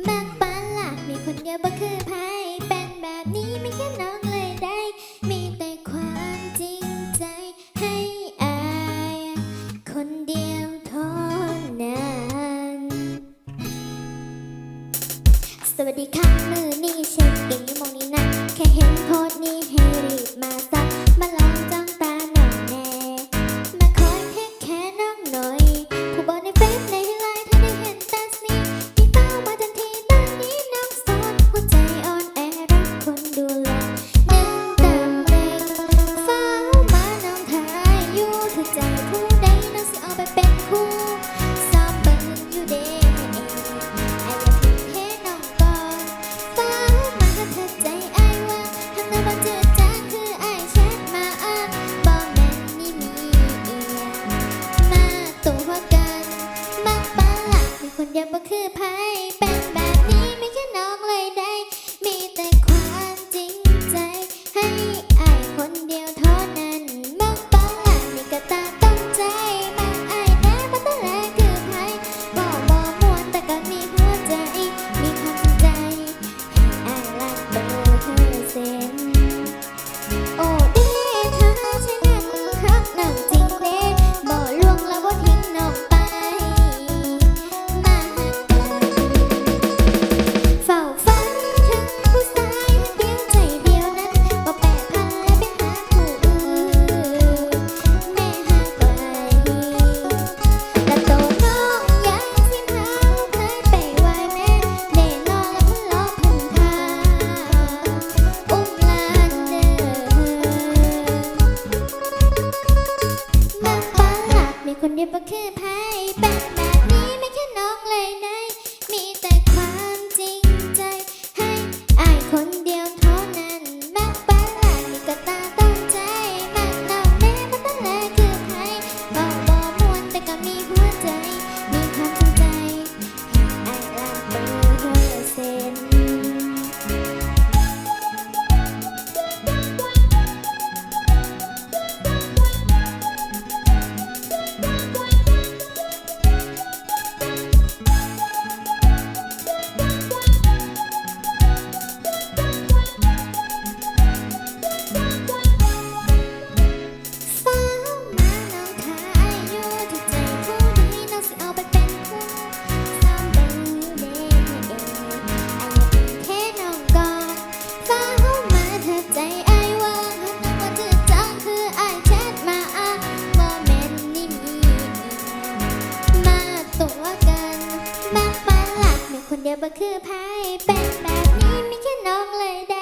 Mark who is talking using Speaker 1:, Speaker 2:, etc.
Speaker 1: แบ่งปันล่ะมีคนเดียวบ่คือภัยเป็นแบบนี้ไม่แค่น้องเลยได้ มีแต่ความจริงใจให้อายคนเดียวเท่านั้น สวัสดีค่ะมือนี่เช็คอิน คือไพ่เป็นแบบนี้ไม่แค่น้องเลย เดี๋ยวบ่คือพายเป็นแบบนี้ไม่แค่น้องเลยได้